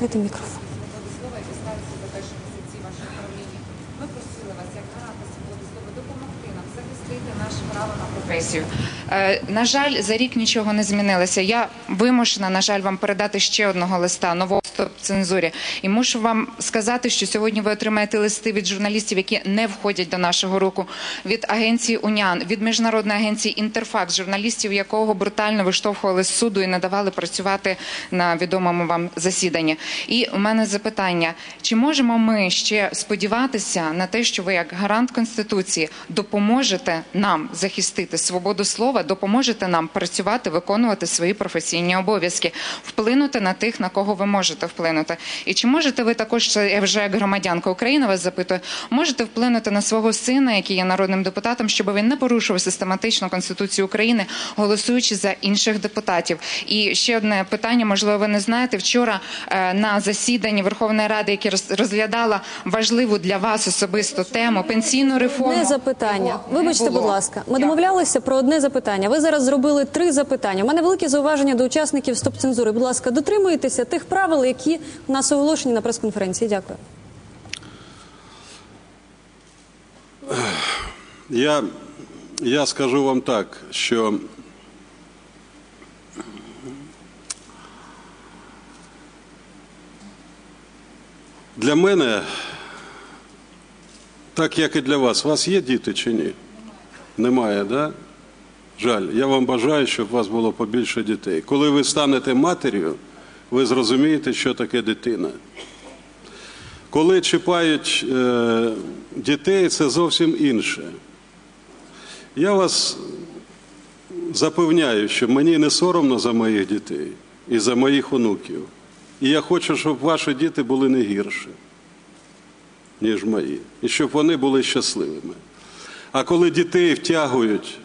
Дайте мікрофон. Ми просили вас, як гаранта свободи слова, допомогти нам захистити наше право на професію. На жаль, за рік нічого не змінилося. Я вимушена, на жаль, вам передати ще одного листа нового стоп цензурі. І мушу вам сказати, що сьогодні ви отримаєте листи від журналістів, які не входять до нашого руку, від агенції УНЯН, від міжнародної агенції Інтерфакс, журналістів, якого брутально виштовхували з суду і не давали працювати на відомому вам засіданні. І у мене запитання: чи можемо ми ще сподіватися на те, що ви, як гарант конституції, допоможете нам захистити свободу слова, допоможете нам працювати, виконувати свої професійні обов'язки, вплинути на тих, на кого ви можете вплинути? І чи можете ви також я вже як громадянка України вас запитую, можете вплинути на свого сина, який є народним депутатом, щоб він не порушував систематично конституцію України, голосуючи за інших депутатів? І ще одне питання, можливо, ви не знаєте. Вчора е, на засіданні Верховної Ради, яке роз- розглядала важливу для вас особисто тему пенсійну реформу. Одне запитання. Вибачте, будь ласка. Ми домовлялися про одне запитання. Ви зараз зробили три запитання. У мене велике зауваження до учасників стоп-цензури. Будь ласка, дотримуйтеся тих правил, які у нас оголошені на прес-конференції. Дякую. Я, я скажу вам так, що для мене, так як і для вас, у вас є діти чи ні? Немає, так? Да? Жаль, я вам бажаю, щоб у вас було побільше дітей. Коли ви станете матір'ю, ви зрозумієте, що таке дитина. Коли чіпають е, дітей, це зовсім інше. Я вас запевняю, що мені не соромно за моїх дітей і за моїх онуків. І я хочу, щоб ваші діти були не гірші, ніж мої, і щоб вони були щасливими. А коли дітей втягують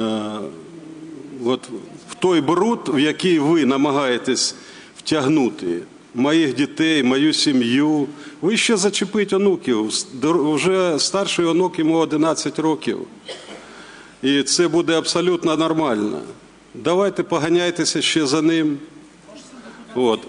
е, от в той бруд, в який ви намагаєтесь втягнути моїх дітей, мою сім'ю, ви ще зачепить онуків. Вже старший онук йому 11 років. І це буде абсолютно нормально. Давайте поганяйтеся ще за ним. От.